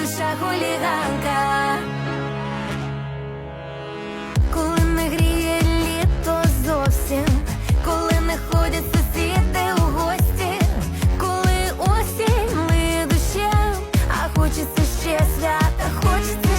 душа хуліганка, коли не гріє літо зовсім, коли не ходять сусіди у гості, коли осінь ми душем, а хочеться ще свята, хочеться.